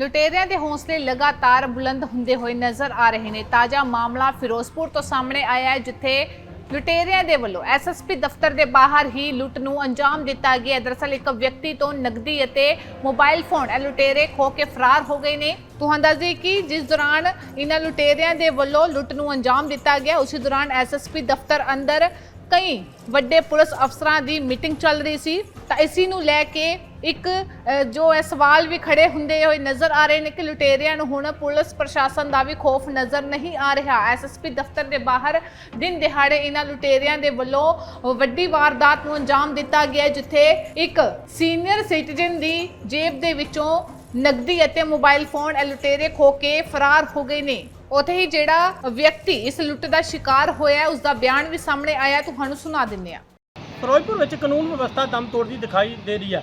ਲੁਟੇਰਿਆਂ ਦੇ ਹੌਸਲੇ ਲਗਾਤਾਰ ਬੁਲੰਦ ਹੁੰਦੇ ਹੋਏ ਨਜ਼ਰ ਆ ਰਹੇ ਨੇ। ਤਾਜ਼ਾ ਮਾਮਲਾ ਫਿਰੋਜ਼ਪੁਰ ਤੋਂ ਸਾਹਮਣੇ ਆਇਆ ਹੈ, ਜਿੱਥੇ ਲੁਟੇਰਿਆਂ ਦੇ ਵੱਲੋਂ ਐਸਐਸਪੀ ਦਫ਼ਤਰ ਦੇ ਬਾਹਰ ਹੀ ਲੁੱਟ ਨੂੰ ਅੰਜਾਮ ਦਿੱਤਾ ਗਿਆ। ਹੈ। ਦਰਅਸਲ ਇੱਕ ਵਿਅਕਤੀ ਤੋਂ ਨਕਦੀ ਅਤੇ ਮੋਬਾਈਲ ਫੋਨ ਇਹ ਲੁਟੇਰੇ ਖੋ ਕੇ ਫਰਾਰ ਹੋ ਗਏ ਨੇ। ਤੁਹਾਨੂੰ ਦੱਸ ਦਈਏ ਕਿ ਜਿਸ ਦੌਰਾਨ ਇਹਨਾਂ ਲੁਟੇਰਿਆਂ ਦੇ ਵੱਲੋਂ ਲੁੱਟ ਨੂੰ ਅੰਜਾਮ ਦਿੱਤਾ ਗਿਆ, ਉਸੇ ਦੌਰਾਨ ਐਸਐਸਪੀ ਦਫ਼ਤਰ ਅੰਦਰ ਕਈ ਵੱਡੇ ਪੁਲਿਸ ਅਫਸਰਾਂ ਦੀ ਮੀਟਿੰਗ ਚੱਲ ਰਹੀ ਸੀ। ਤਾਂ ਇਸੀ ਨੂੰ ਲੈ ਕੇ ਇੱਕ ਜੋ ਹੈ ਸਵਾਲ ਵੀ ਖੜੇ ਹੁੰਦੇ ਹੋਏ ਨਜ਼ਰ ਆ ਰਹੇ ਨੇ ਕਿ ਲੁਟੇਰਿਆਂ ਨੂੰ ਹੁਣ ਪੁਲਿਸ ਪ੍ਰਸ਼ਾਸਨ ਦਾ ਵੀ ਖੌਫ ਨਜ਼ਰ ਨਹੀਂ ਆ ਰਿਹਾ। ਐਸਐਸਪੀ ਦਫ਼ਤਰ ਦੇ ਬਾਹਰ ਦਿਨ ਦਿਹਾੜੇ ਇਹਨਾਂ ਲੁਟੇਰਿਆਂ ਦੇ ਵੱਲੋਂ ਵੱਡੀ ਵਾਰਦਾਤ ਨੂੰ ਅੰਜਾਮ ਦਿੱਤਾ ਗਿਆ ਜਿੱਥੇ ਇੱਕ ਸੀਨੀਅਰ ਸਿਟੀਜ਼ਨ ਦੀ ਜੇਬ ਦੇ ਵਿੱਚੋਂ ਨਕਦੀ ਅਤੇ ਮੋਬਾਈਲ ਫੋਨ ਇਹ ਲੁਟੇਰੇ ਖੋ ਕੇ ਫਰਾਰ ਹੋ ਗਏ ਨੇ। ਉਥੇ ਹੀ ਜਿਹੜਾ ਵਿਅਕਤੀ ਇਸ ਲੁੱਟ ਦਾ ਸ਼ਿਕਾਰ ਹੋਇਆ ਹੈ, ਉਸ ਦਾ ਬਿਆਨ ਵੀ ਸਾਹਮਣੇ ਆਇਆ ਤੁਹਾਨੂੰ ਸੁਣਾ ਦਿੰਦੇ ਆ ਫਿਰੋਜ਼ਪੁਰ ਵਿੱਚ ਕਾਨੂੰਨ ਵਿਵਸਥਾ ਦਮ ਤੋੜਦੀ ਦਿਖਾਈ ਦੇ ਰਹੀ ਹੈ।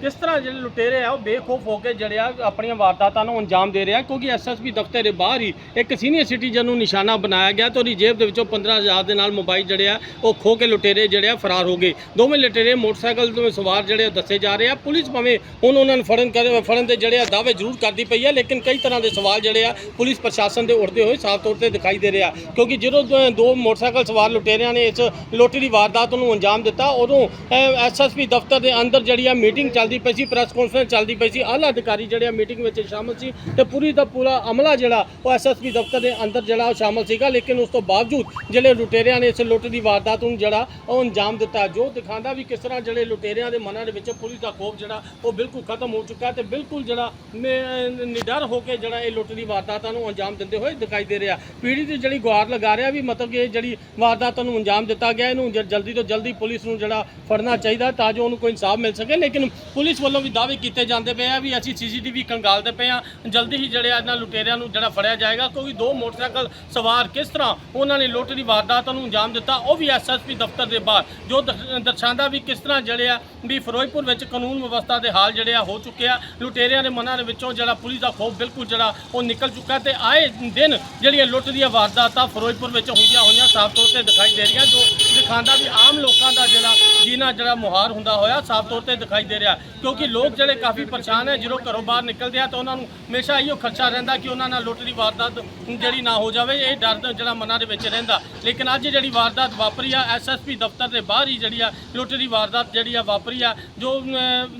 ਕਿਸ ਤਰ੍ਹਾਂ ਜਿਹੜੇ ਲੁਟੇਰੇ ਆ, ਉਹ ਬੇਖੌਫ ਹੋ ਕੇ ਜਿਹੜੇ ਆ, ਆਪਣੀਆਂ ਵਾਰਦਾਤਾਂ ਨੂੰ ਅੰਜਾਮ ਦੇ ਰਹੇ ਆ, ਕਿਉਂਕਿ ਐਸਐਸਪੀ ਦਫ਼ਤਰ ਦੇ ਬਾਹਰ ਹੀ ਇੱਕ ਸੀਨੀਅਰ ਸਿਟੀਜ਼ਨ ਨੂੰ ਨਿਸ਼ਾਨਾ ਬਣਾਇਆ ਗਿਆ ਤੇ ਉਹਦੀ ਜੇਬ ਦੇ ਵਿੱਚੋਂ 15000 ਦੇ ਨਾਲ ਮੋਬਾਈਲ ਜਿਹੜੇ ਆ, ਉਹ ਖੋ ਕੇ ਲੁਟੇਰੇ ਜਿਹੜੇ ਆ ਫਰਾਰ ਹੋ ਗਏ। ਦੋਵੇਂ ਲੁਟੇਰੇ ਮੋਟਰਸਾਈਕਲ ਤੋਂ ਸਵਾਰ ਜਿਹੜੇ ਆ ਦੱਸੇ ਜਾ ਰਹੇ ਆ। ਪੁਲਿਸ ਭਾਵੇਂ ਹੁਣ ਉਹਨਾਂ ਨੂੰ ਫੜਨ ਕਰ, ਫੜਨ ਦੇ ਜਿਹੜੇ ਆ, ਦਾਅਵੇ ਜ਼ਰੂਰ ਕਰਦੀ ਪਈ ਹੈ ਲੇਕਿਨ ਕਈ ਤਰ੍ਹਾਂ ਦੇ ਸਵਾਲ ਜਿਹੜੇ ਆ, ਪੁਲਿਸ ਪ੍ਰਸ਼ਾਸਨ ਦੇ ਉੱਠਦੇ ਹੋਏ ਸਾਫ਼ ਤੌਰ ਤੇ ਦਿਖਾਈ ਦੇ ਰਿਹਾ ਕਿਉਂਕਿ ਜਦੋਂ ਦੋ- ਮੋਟਰਸਾਈਕਲ ਸਵਾਰ ਲੁਟੇਰਿਆਂ ਨੇ ਇਸ ਲੁੱਟ ਦੀ ਵਾਰਦਾਤ ਨੂੰ ਅੰਜਾਮ ਦਿੱਤਾ, ਉਦੋਂ ਐਸਐਸਪੀ ਦਫ਼ਤਰ ਦੇ ਅੰਦਰ ਜਿਹੜੀ ਆ ਮੀਟਿੰਗ ਚੱਲਦੀ ਪਈ ਸੀ ਪ੍ਰੈਸ ਕਾਨਫਰੰਸ ਚੱਲਦੀ ਪਈ ਸੀ। ਆਲਾ ਅਧਿਕਾਰੀ ਜਿਹੜੇ ਆ ਮੀਟਿੰਗ ਵਿੱਚ ਸ਼ਾਮਲ ਸੀ ਤੇ ਪੂਰੀ ਦਾ ਪੂਰਾ ਅਮਲਾ ਜਿਹੜਾ, ਉਹ ਐਸਐਸਪੀ ਦਫ਼ਤਰ ਦੇ ਅੰਦਰ ਜਿਹੜਾ ਉਹ ਸ਼ਾਮਲ ਸੀਗਾ। ਲੇਕਿਨ ਉਸ ਤੋਂ ਬਾਵਜੂਦ ਜਿਹੜੇ ਲੁਟੇਰਿਆਂ ਨੇ ਇਸ ਲੁੱਟ ਦੀ ਵਾਰਦਾਤ ਨੂੰ ਜਿਹੜਾ ਉਹ ਅੰਜਾਮ ਦਿੱਤਾ। ਜੋ ਦਿਖਾਉਂਦਾ ਵੀ ਕਿਸ ਤਰ੍ਹਾਂ ਜਿਹੜੇ ਲੁਟੇਰਿਆਂ ਦੇ ਮਨਾਂ ਦੇ ਵਿੱਚ ਪੁਲਿਸ ਦਾ ਖੋਫ ਜਿਹੜਾ, ਉਹ ਬਿਲਕੁਲ ਖਤਮ ਹੋ ਚੁੱਕਾ ਤੇ ਬਿਲਕੁਲ ਜਿਹੜਾ ਨਿ- ਨਿਡਰ ਹੋ ਕੇ ਜਿਹੜਾ ਇਹ ਲੁੱਟ ਦੀ ਵਾਰਦਾਤਾਂ ਨੂੰ ਅੰਜਾਮ ਦਿੰਦੇ ਹੋਏ ਦਿਖਾਈ ਦੇ ਰਿਹਾ। ਪੀੜੀ ਦੀ ਜਿਹੜੀ ਗੁਹਾਰ ਲਗਾ ਰਿਹਾ ਵੀ ਮਤਲਬ ਕਿ ਇਹ ਜਿਹੜੀ ਵਾਰਦਾਤਾਂ ਨੂੰ ਅੰਜਾਮ ਦਿੱਤਾ ਗਿਆ, ਇਹਨੂੰ ਜਲਦੀ ਤੋਂ ਜਲਦੀ ਪੁਲਿਸ ਨੂੰ ਜਿਹੜਾ ਫੜਨਾ ਚਾਹੀਦਾ ਤਾਂ ਜੋ ਉਹਨੂੰ ਕੋਈ ਇਨਸਾਫ ਮਿਲ ਸਕੇ। ਲੇਕਿਨ ਪੁਲਿਸ ਵੱਲੋਂ ਵੀ ਦਾਅਵੇ ਕੀਤੇ ਜਾਂਦੇ ਪਏ ਆ ਵੀ ਅਸੀਂ ਸੀਸੀਟੀਵੀ ਕੰਗਾਲਦੇ ਪਏ ਆ। ਜਲਦੀ ਹੀ ਜਿਹੜੇ ਆ ਇਹਨਾਂ ਲੁਟੇਰਿਆਂ ਨੂੰ ਜਿਹੜਾ ਫੜਿਆ ਜਾਏਗਾ, ਕਿਉਂਕਿ ਦੋ ਮੋਟਰਸਾਈਕਲ ਸਵਾਰ ਕਿਸ ਤਰ੍ਹਾਂ ਉਹਨਾਂ ਨੇ ਲੁੱਟ ਦੀ ਵਾਰਦਾਤ ਨੂੰ ਅੰਜਾਮ ਦਿੱਤਾ, ਉਹ ਵੀ ਐਸਐਸਪੀ ਦਫ਼ਤਰ ਦੇ ਬਾਹਰ। ਜੋ ਦਰਸਾਉਂਦਾ ਵੀ ਕਿਸ ਤਰ੍ਹਾਂ ਜਿਹੜੇ ਆ ਵੀ ਫਿਰੋਜ਼ਪੁਰ ਵਿੱਚ ਕਾਨੂੰਨ ਵਿਵਸਥਾ ਦੇ ਹਾਲ ਜਿਹੜੇ ਆ ਹੋ ਚੁੱਕੇ ਆ। ਲੁਟੇਰਿਆਂ ਦੇ ਮਨਾਂ ਦੇ ਵਿੱਚੋਂ ਜਿਹੜਾ ਪੁਲਿਸ ਦਾ ਖੋਫ ਬਿਲਕੁਲ ਜਿਹੜਾ ਉਹ ਨਿਕਲ ਚੁੱਕਾ ਤੇ ਆਏ ਦਿਨ ਜਿਹੜੀਆਂ ਲੁੱਟ ਦੀਆਂ ਵਾਰਦਾਤਾਂ ਫਿਰੋਜ਼ਪੁਰ ਵਿੱਚ ਹੁੰਦੀਆਂ ਹੋਈਆਂ ਸਾਫ਼ ਤੌਰ ਤੇ ਦਿਖਾਈ ਦੇ ਰਹੀਆਂ, ਜੋ ਦਿਖਾਉਂਦਾ ਵੀ ਆਮ ਲੋਕਾਂ ਦਾ ਜਿਹੜਾ ਜੀਣਾ ਜਿਹੜਾ ਮੁਹਾਰ ਹੁੰਦਾ ਹੋਇਆ, ਸਾਫ਼ ਤੌਰ ਤੇ ਦਿਖਾਈ ਦੇ ਰਿਹਾ ਕਿਉਂਕਿ ਲੋਕ ਜਿਹੜੇ ਕਾਫੀ ਪਰੇਸ਼ਾਨ ਹੈ, ਜਦੋਂ ਘਰੋਂ ਬਾਹਰ ਨਿਕਲਦੇ ਆ, ਤਾਂ ਉਹਨਾਂ ਨੂੰ ਹਮੇਸ਼ਾ ਇਹੋ ਖਰਚਾ ਰਹਿੰਦਾ ਕਿ ਉਹਨਾਂ ਨਾਲ ਲੁੱਟਦੀ ਵਾਰਦਾਤ ਜਿਹੜੀ ਨਾ ਹੋ ਜਾਵੇ, ਇਹ ਡਰ ਜਿਹੜਾ ਮਨਾਂ ਦੇ ਵਿੱਚ ਰਹਿੰਦਾ ਲੇਕਿਨ ਅੱਜ ਜਿਹੜੀ ਵਾਰਦਾਤ ਵਾਪਰੀ ਆ ਐਸਐਸਪੀ ਦਫ਼ਤਰ ਦੇ ਬਾਹਰ ਹੀ ਜਿਹੜੀ ਆ ਲੁੱਟਦੀ ਵਾਰਦਾਤ ਜਿਹੜੀ ਆ ਵਾਪਰੀ ਆ, ਜੋ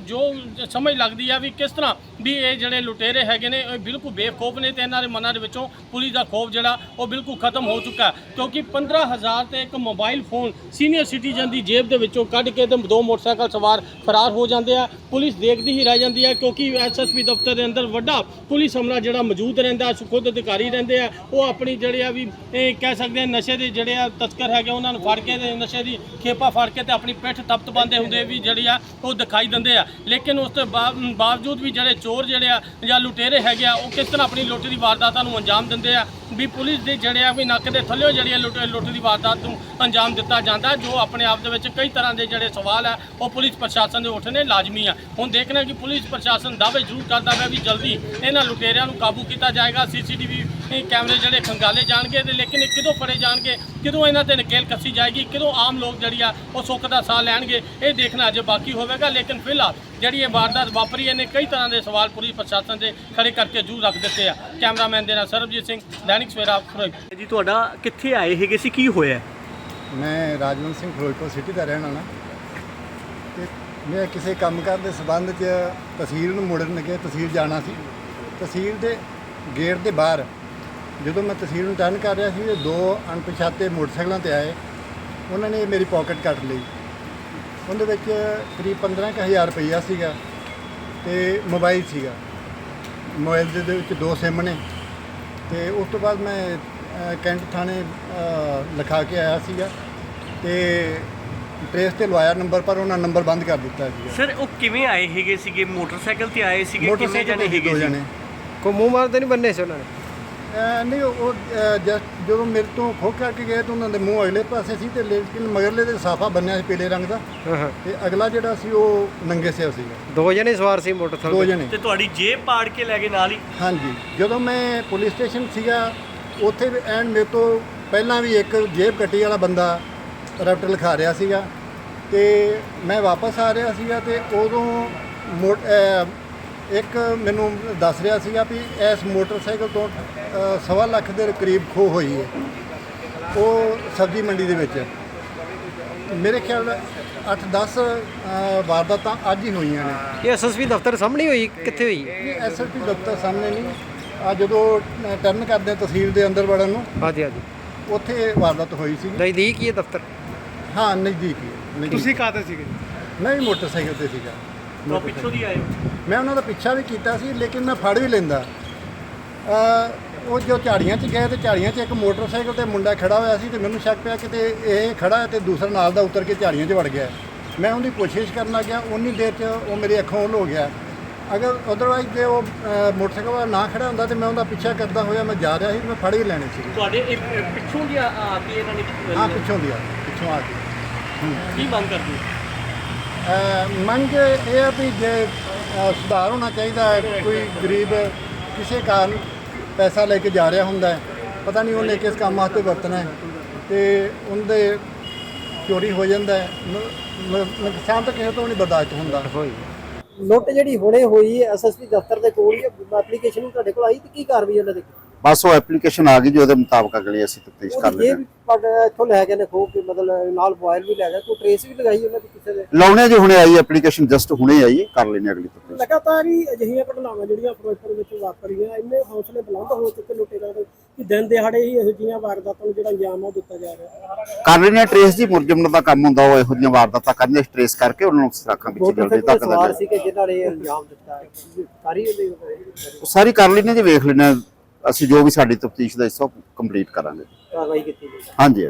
ਜੋ ਸਮਝ ਲੱਗਦੀ ਆ ਵੀ ਕਿਸ ਤਰ੍ਹਾਂ ਵੀ ਇਹ ਜਿਹੜੇ ਲੁਟੇਰੇ ਹੈਗੇ ਨੇ, ਇਹ ਬਿਲਕੁਲ ਬੇਖੌਫ ਨੇ ਤੇ ਇਹਨਾਂ ਦੇ ਮਨਾਂ ਦੇ ਵਿੱਚੋਂ ਪੁਲਿਸ ਦਾ ਖੌਫ ਜਿਹੜਾ, ਉਹ ਬਿਲਕੁਲ ਖਤਮ ਹੋ ਚੁੱਕਾ ਹੈ। ਕਿਉਂਕਿ 15000 ਤੇ ਇੱਕ ਮੋਬਾਈਲ ਫੋਨ ਸੀਨੀਅਰ ਸਿਟੀਜ਼ਨ ਦੀ ਜੇਬ ਦੇ ਵਿੱਚੋਂ ਕੱਢ ਕੇ ਤੇ ਦੋ ਮੋਟਰਸਾਈਕਲ ਸਵਾਰ ਫਰਾਰ ਹੋ ਜਾਂਦੇ ਆ। ਪੁਲਿਸ ਦੇਖਦੀ ਹੀ ਰਹਿ ਜਾਂਦੀ ਹੈ ਕਿਉਂਕਿ ਐਸਐਸਪੀ ਦਫ਼ਤਰ ਦੇ ਅੰਦਰ ਵੱਡਾ ਪੁਲਿਸ ਹਮਲਾ ਜਿਹੜਾ ਮੌਜੂਦ ਰਹਿੰਦਾ ਖੁਦ ਅਧਿਕਾਰੀ ਰਹਿੰਦੇ ਆ। ਉਹ ਆਪਣੀ ਜਿਹੜੇ ਆ ਵੀ, ਇਹ ਕਹਿ ਸਕਦੇ ਆ, ਨਸ਼ੇ ਦੇ ਜਿਹੜੇ ਆ ਤਸਕਰ ਹੈਗੇ ਉਹਨਾਂ ਨੂੰ ਫੜ ਕੇ ਤੇ ਨਸ਼ੇ ਦੀ ਖੇਪਾ ਫੜ ਕੇ ਤੇ ਆਪਣੀ ਪਿੱਠ ਤਪਤ ਬੰਦੇ ਹੁੰਦੇ ਵੀ ਜਿਹੜੇ ਆ ਉਹ ਦਿਖਾਈ ਦਿੰਦੇ ਆ। ਲੇਕਿਨ ਉਸ ਤੋਂ ਬਾ- ਬਾਵਜੂਦ ਵੀ ਜਿਹੜੇ ਚੋਰ ਜਿਹੜੇ ਆ ਜਾਂ ਲੁਟੇਰੇ ਹੈਗੇ ਆ, ਉਹ ਕਿਸ ਤਰ੍ਹਾਂ ਆਪਣੀ ਲੁੱਟ ਦੀ ਵਾਰਦਾਤਾਂ ਨੂੰ ਅੰਜਾਮ ਦਿੰਦੇ ਆ, ਵੀ ਪੁਲਿਸ ਦੇ ਜਿਹੜੇ ਆ ਵੀ ਨੱਕ ਦੇ ਥੱਲੇ ਜਿਹੜੀ ਆ ਲੁੱਟ ਲੁੱਟ ਦੀ ਵਾਰਦਾਤ ਨੂੰ ਅੰਜਾਮ ਦਿੱਤਾ ਜਾਂਦਾ ਜੋ ਆਪਣੇ ਆਪ ਦੇ ਵਿੱਚ ਕਈ ਤਰ੍ਹਾਂ ਦੇ ਜਿਹੜੇ ਸਵਾਲ ਹੈ ਉਹ ਪੁਲਿਸ ਪ੍ਰਸ਼ਾਸਨ ਦੇ ਉੱਠਣੇ ਲਾਜ਼ਮੀ ਆ। ਹੁਣ ਦੇਖਣਾ ਕਿ ਪੁਲਿਸ ਪ੍ਰਸ਼ਾਸਨ ਦਾਅਵੇ ਜ਼ਰੂਰ ਕਰਦਾ ਹੈ ਵੀ ਜਲਦੀ ਇਹਨਾਂ ਲੁਟੇਰਿਆਂ ਨੂੰ ਕਾਬੂ ਕੀਤਾ ਜਾਏਗਾ। ਸੀਸੀਟੀਵੀ ਕੈਮਰੇ ਜਿਹੜੇ ਖੰਗਾਲੇ ਜਾਣਗੇ ਤੇ ਲੇਕਿਨ ਇਹ ਕਿਦੋਂ ਫੜੇ ਜਾਣਗੇ? ਕਿਦੋਂ ਇਹਨਾਂ ਤੇ ਨਕੇਲ ਕੱਸੀ ਜਾਏਗੀ? ਕਿਦੋਂ ਆਮ ਲੋਕ ਜਿਹੜੀ ਆ, ਉਹ ਸੁੱਖ ਦਾ ਸਾਹ ਲੈਣਗੇ? ਇਹ ਦੇਖਣਾ ਅਜੇ ਬਾਕੀ ਹੋਵੇਗਾ, ਲੇਕਿਨ ਫਿਲਹਾਲ ਜਿਹੜੀ ਇਹ ਵਾਰਦਾਤ ਵਾਪਰੀ, ਇਹਨੇ ਕਈ ਤਰ੍ਹਾਂ ਦੇ ਸਵਾਲ ਪੁਲਿਸ ਪ੍ਰਸ਼ਾਸਨ ਦੇ ਖੜੇ ਕਰਕੇ ਜ਼ਰੂਰ ਰੱਖ ਦਿੱਤੇ ਆ। ਕੈਮਰਾਮੈਨ ਦੇ ਨਾਲ ਸਰਬਜੀਤ ਸਿੰਘ, ਦੈਨਿਕ ਸਵੇਰਾ, ਫਿਰੋਜ਼ਪੁਰ। ਜੀ, ਤੁਹਾਡਾ ਕਿੱਥੇ ਆਏ ਹੈਗੇ ਸੀ? ਕੀ ਹੋਇਆ? ਮੈਂ ਰਾਜਵੰਤ ਸਿੰਘ ਫਿਰੋਜ਼ਪੁਰ ਸਿਟੀ ਦਾ ਰਹਿਣ ਵਾਲਾ। ਤੇ ਮੈਂ ਕਿਸੇ ਕੰਮਕਾਰ ਦੇ ਸੰਬੰਧ 'ਚ ਤਹਿਸੀਲ ਨੂੰ ਮੁੜਨ ਲੱਗੇ, ਤਹਿਸੀਲ ਜਾਣਾ ਸੀ। ਤਹਿਸੀਲ ਦੇ ਗੇਟ ਦੇ ਬਾਹਰ ਜਦੋਂ ਮੈਂ ਤਹਿਸੀਲ ਨੂੰ ਟਰਨ ਕਰ ਰਿਹਾ ਸੀ ਤੇ ਦੋ ਅਣਪਛਾਤੇ ਮੋਟਰਸਾਈਕਲਾਂ ਤੇ ਆਏ। ਉਹਨਾਂ ਨੇ ਮੇਰੀ ਪਾਕਟ ਕੱਟ ਲਈ। ਉਹਦੇ ਵਿੱਚ ਕਰੀਬ 15000 ਰੁਪਈਆ ਸੀਗਾ ਤੇ ਮੋਬਾਈਲ ਸੀਗਾ। ਮੋਬਾਈਲ ਦੇ ਵਿੱਚ ਦੋ ਸਿਮ ਨੇ। ਤੇ ਉਸ ਤੋਂ ਬਾਅਦ ਮੈਂ ਕੈਂਟ ਥਾਣੇ ਲਿਖਾ ਕੇ ਆਇਆ ਸੀਗਾ ਤੇ ਟ੍ਰੇਸ ਤੇ ਲਵਾਇਆ ਨੰਬਰ ਪਰ ਉਹਨਾਂ ਨੰਬਰ ਬੰਦ ਕਰ ਦਿੱਤਾ ਸੀਗਾ। ਸਰ ਉਹ ਕਿਵੇਂ ਆਏ ਹੈਗੇ ਸੀਗੇ? ਮੋਟਰਸਾਈਕਲ ਤੇ ਆਏ ਸੀਗੇ? ਕਿੰਨੇ ਮੋਟਰਸਾਈਕਲ ਜਣੇ ਤੇ ਹੈਗੇ ਦੋ ਸੀ? ਜਣੇ। ਕੋਈ ਮੂੰਹ ਮਾਰ ਤੇ ਨਹੀਂ ਬੰਨੇ ਸੀ ਉਹਨਾਂ ਨੇ? ਨਹੀਂ ਉਹ ਜਸਟ ਜਦੋਂ ਮੇਰੇ ਤੋਂ ਖੋ ਕਰਕੇ ਗਏ ਤਾਂ ਉਹਨਾਂ ਦੇ ਮੂੰਹ ਅਗਲੇ ਪਾਸੇ ਸੀ ਤੇ ਲੇਕਿਨ ਮਗਰਲੇ ਦੇ ਸਾਫਾ ਬੰਨਿਆ ਸੀ ਪੀਲੇ ਰੰਗ ਦਾ। ਹਾਂ ਹਾਂ। ਤੇ ਅਗਲਾ ਜਿਹੜਾ ਸੀ ਉਹ ਨੰਗੇ ਸਿਰ ਸੀਗਾ। ਦੋ ਜਣੇ ਸਵਾਰ ਸੀ ਮੋਟਰਸਾਈਕਲ ਦੋ ਤੇ। ਜਣੇ। ਤੇ ਤੁਹਾਡੀ ਜੇਬ ਪਾੜ ਕੇ ਲੈ ਗਏ ਨਾਲ ਹੀ? ਹਾਂਜੀ। ਜਦੋਂ ਮੈਂ ਪੁਲਿਸ ਸਟੇਸ਼ਨ ਸੀਗਾ ਉੱਥੇ ਵੀ ਐਂਡ ਮੇਰੇ ਤੋਂ ਪਹਿਲਾਂ ਵੀ ਇੱਕ ਜੇਬ ਕੱਟੀ ਵਾਲਾ ਬੰਦਾ ਰਫਟ ਲਿਖਾ ਰਿਹਾ ਸੀਗਾ ਤੇ ਮੈਂ ਵਾਪਸ ਆ ਰਿਹਾ ਸੀਗਾ ਤੇ ਉਦੋਂ ਮੋਟ- ਅਹ ਇੱਕ ਮੈਨੂੰ ਦੱਸ ਰਿਹਾ ਸੀਗਾ ਵੀ ਇਸ ਮੋਟਰਸਾਈਕਲ ਤੋਂ ਸਵਾ ਲੱਖ ਦੇ ਕਰੀਬ ਖੋ ਹੋਈ ਹੈ। ਉਹ ਸਬਜ਼ੀ ਮੰਡੀ ਦੇ ਵਿੱਚ। ਮੇਰੇ ਖਿਆਲ 8-10 ਵਾਰਦਾਤਾਂ ਅੱਜ ਹੀ ਹੋਈਆਂ ਨੇ। ਇਹ ਐਸਐਸਪੀ ਦਫ਼ਤਰ ਸਾਹਮਣੇ ਹੋਈ ਕਿੱਥੇ ਹੋਈ? ਇਹ ਐਸਐਲਪੀ ਦਫ਼ਤਰ ਸਾਹਮਣੇ ਨਹੀਂ ਆ ਜਦੋਂ ਟਰਨ ਕਰਦੇ ਆ ਤਹਿਸੀਲ ਦੇ ਅੰਦਰ ਵੜਨ ਨੂੰ ਹਾਂਜੀ ਹਾਂਜੀ। ਉੱਥੇ ਵਾਰਦਾਤ ਹੋਈ ਸੀ। ਨਜ਼ਦੀਕ ਹੀ ਹੈ ਦਫ਼ਤਰ? ਹਾਂ ਨਜ਼ਦੀਕ ਹੀ ਹੈ, ਨਜ਼ਦੀਕ। ਤੁਸੀਂ ਕਾਹਤੇ ਸੀਗੇ? ਵੀ ਮੋਟਰਸਾਈਕਲ ਤੇ ਸੀਗਾ। ਤੋਂ ਪਿੱਛੋਂ ਦੀ ਆਏ ਹੋ? ਮੈਂ ਉਹਨਾਂ ਦਾ ਪਿੱਛਾ ਵੀ ਕੀਤਾ ਸੀ ਲੇਕਿਨ ਮੈਂ ਫੜ ਵੀ ਲੈਂਦਾ। ਅ ਉਹ ਜੋ ਝਾੜੀਆਂ 'ਚ ਗਏ ਤੇ ਝਾੜੀਆਂ 'ਚ ਇੱਕ ਮੋਟਰਸਾਈਕਲ ਤੇ ਮੁੰਡਾ ਖੜਾ ਹੋਇਆ ਸੀ ਤੇ ਮੈਨੂੰ ਸ਼ੱਕ ਪਿਆ ਕਿ ਤੇ ਇਹ ਖੜਾ ਹੈ ਤੇ ਦੂਸਰਾ ਨਾਲ ਦਾ ਉਤਰ ਕੇ ਝਾੜੀਆਂ 'ਚ ਵੜ ਗਿਆ। ਮੈਂ ਉਹਦੀ ਕੋਸ਼ਿਸ਼ ਕਰਨ ਲੱਗਿਆ ਉਨੀ ਦੇਰ 'ਚ ਉਹ ਮੇਰੀ ਅੱਖੋਂ ਉਹ ਹੋ ਗਿਆ। ਅਗਰ ਅਦਰਵਾਈਜ਼ ਜੇ ਉਹ ਮੋਟਰਸਾਈਕਲ ਵਾਲਾ ਨਾ ਖੜਾ ਹੁੰਦਾ ਤੇ ਮੈਂ ਉਹਦਾ ਪਿੱਛਾ ਕਰਦਾ ਹੋਇਆ ਮੈਂ ਜਾ ਰਿਹਾ ਸੀ ਮੈਂ ਫੜ ਹੀ ਲੈਣੀ ਸੀ। ਤੁਹਾਡੇ ਇਹ ਪਿੱਛੋਂ ਦੀ ਆ ਆ ਕੇ ਇਹਨਾਂ ਨੇ? ਹਾਂ ਪਿੱਛੋਂ ਦੀ ਆ ਪਿੱਛੋਂ ਆ ਕੇ ਕੀ ਮੰਗ ਕਰਦੇ ਹੋ? ਮੰਗ ਇਹ ਆ ਵੀ ਜੇ ਸੁਧਾਰ ਹੋਣਾ ਚਾਹੀਦਾ ਹੈ ਕੋਈ ਗਰੀਬ ਕਿਸੇ ਕਾਰਨ ਪੈਸਾ ਲੈ ਕੇ ਜਾ ਰਿਹਾ ਹੁੰਦਾ ਹੈ ਪਤਾ ਨਹੀਂ ਉਹਨੇ ਕਿਸ ਕੰਮ ਵਾਸਤੇ ਵਰਤਣਾ ਹੈ ਤੇ ਉਹਦੇ ਚੋਰੀ ਹੋ ਜਾਂਦਾ ਹੈ ਨ- ਨ- ਨੁਕਸਾਨ ਤਾਂ ਕਿਸੇ ਤੋਂ ਨਹੀਂ ਬਰਦਾਸ਼ਤ ਹੁੰਦਾ। ਹੋਈ ਲੁੱਟ ਜਿਹੜੀ ਹੁਣੇ ਹੋਈ ਹੈ ਐਸਐਸਪੀ ਦਫ਼ਤਰ ਦੇ ਕੋਲ ਹੀ ਐਪਲੀਕੇਸ਼ਨ ਤੁਹਾਡੇ ਕੋਲ ਆਈ ਤੇ ਕੀ ਕਾਰਵਾਈ ਉਹਨਾਂ ਦੀ ਬਸ ਉਹ ਐਪਲੀਕੇਸ਼ਨ ਆ ਗਈ ਜੀ ਉਹਦੇ ਮੁਤਾਬਕ ਅਗਲੀ ਅਸੀਂ ਤਫਤੀਸ਼ ਕਰ ਲੈਂਦੇ ਪਰ ਇੱਥੋਂ ਲੈ ਗਏ ਨੇ ਖੋ ਕੇ ਮਤਲਬ ਨਾਲ ਮੋਬਾਈਲ ਵੀ ਲੈ ਗਏ ਕੋਈ ਟ੍ਰੇਸ ਵੀ ਲਗਾਈ ਉਹਨਾਂ ਦੀ ਕਿਸੇ ਦੇ? ਲਾਉਣੇ ਜੀ ਹੁਣੇ ਆਈ ਐਪਲੀਕੇਸ਼ਨ ਜਸਟ ਹੁਣੇ ਆਈ ਹੈ, ਕਰ ਲੈਣੇ ਅਗਲੀ ਤਫਤੀਸ਼। ਲਗਾਤਾਰ ਹੀ ਅਜਿਹੀਆਂ ਘਟਨਾਵਾਂ ਜਿਹੜੀਆਂ ਫਿਰੋਜ਼ਪੁਰ ਵਿੱਚ ਵਾਪਰੀਆਂ ਇੰਨੇ ਹੌਸਲੇ ਬੁਲੰਦ ਹੋ ਚੁੱਕੇ ਲੁਟੇਰਾਂ ਦੇ ਕਿ ਦਿਨ ਦਿਹਾੜੇ ਹੀ ਇਹੋ ਜਿਹੀਆਂ ਵਾਰਦਾਤਾਂ ਨੂੰ ਜਿਹੜਾ ਅੰਜਾਮ ਆ ਉਹ ਦਿੱਤਾ ਜਾ ਰਿਹਾ। ਕਰ ਲੈਣੇ ਟ੍ਰੇਸ ਜੀ ਮੁਰਜਮ ਦਾ ਕੰਮ ਹੁੰਦਾ ਉਹ ਇਹੋ ਜਿਹੀਆਂ ਵਾਰਦਾਤਾਂ ਕਰਨੇ ਟ੍ਰੇਸ ਕਰਕੇ ਉਹਨਾਂ ਨੂੰ ਸਰਾਖਾਂ ਵਿੱਚ ਜਲਦੀ ਤੱਕ ਤੇ ਸਵਾਰ ਦਾ ਸੀ ਕਿ ਜਿਨ੍ਹਾਂ ਨੇ ਇਹ ਅੰਜਾਮ ਦਿੱਤਾ ਹੈ ਸਾਰੀ ਉਹਦੀ ਸਾਰੀ ਕਰ ਲੈਣੇ ਜੀ ਵੇਖ ਲੈਣੇ ਅਸੀਂ ਜੋ ਵੀ ਸਾਡੀ ਤਫਤੀਸ਼ ਦਾ ਹਿੱਸਾ ਕੰਪਲੀਟ ਕਰਾਂਗੇ। ਕਾਰਵਾਈ ਕੀਤੀ ਗਈ ਹਾਂਜੀ।